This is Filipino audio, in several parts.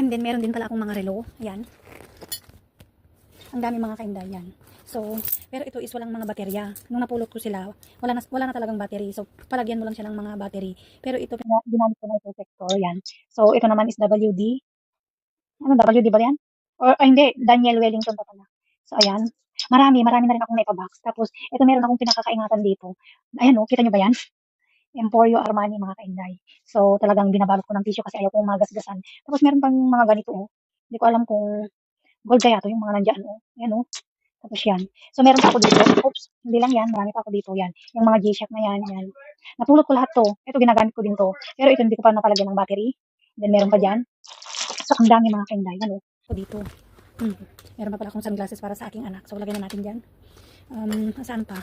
And then, meron din pala akong mga relo. Ayan. Ang dami mga kainday yan. So, pero ito is walang mga baterya. Nung napulot ko sila, wala na, wala na talagang battery. So, palagyan mo lang siya ng mga battery. Pero ito, ginamit ko na ito sector. Yan. So, ito naman is WD. Ano, WD ba yan? Or, ay, hindi. Daniel Wellington pa pala. So, ayan. Marami, marami na rin akong naipabox. Tapos, ito meron akong pinakakaingatan dito. Ayan o, kita nyo ba yan? Emporio Armani mga kainday. So, talagang binabalot ko ng tissue kasi ayaw kong magasgasan. Tapos, meron pang mga ganito oh. Hindi ko alam kung gold kaya to yung mga nandyan oh. Ayan oh. Tapos yan. So, meron pa ako dito. Oops, hindi lang yan. Marami pa ako dito yan. Yung mga G-Shock na yan, yan. Napulot ko lahat to. Ito, ginagamit ko din to. Pero ito, hindi ko pa napalagyan ng battery. Then, meron pa dyan. So, ang dami mga kainday. Yan oh. So, dito. Hmm. Meron pa pala akong sunglasses para sa aking anak. So, lagyan na natin dyan. Um, saan pa?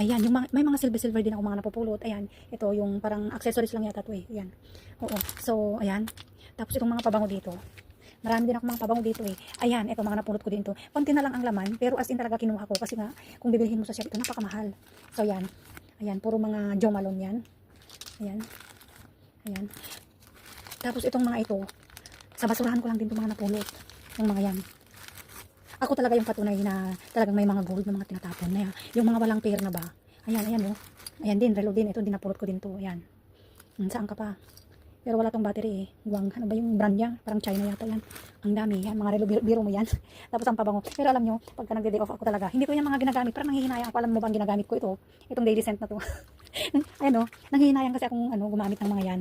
Ayan, yung mga, may mga silver-silver din ako mga napupulot. Ayan, ito yung parang accessories lang yata to eh. Ayan. Oo. So, ayan. Tapos itong mga pabango dito. Marami din ako mga pabango dito eh. Ayan, ito mga napulot ko din to. Konti na lang ang laman, pero as in talaga kinuha ko kasi nga kung bibilhin mo sa shop ito napakamahal. So, ayan. Ayan, puro mga Jo Malone yan. Ayan. Ayan. Tapos itong mga ito, sa basurahan ko lang din itong mga napulot. Yung mga yan. Ako talaga yung patunay na talagang may mga gold na mga tinatapon na yan. Yung mga walang pair na ba. Ayan, ayan oh. Ayan din, relo din. Ito, dinapulot ko din to. Ayan. Hmm, saan ka pa? Pero wala tong battery eh. Guang, ano ba yung brand niya? Parang China yata yan. Ang dami. Yan, mga relo, biro, biro mo yan. Tapos ang pabango. Pero alam nyo, pagka nagde-day off ako talaga, hindi ko yan mga ginagamit. Parang nanghihinayang ako. Alam mo ba ang ginagamit ko ito? Itong daily scent na to. Ayan oh, nanghihinayang kasi akong ano, gumamit ng mga yan.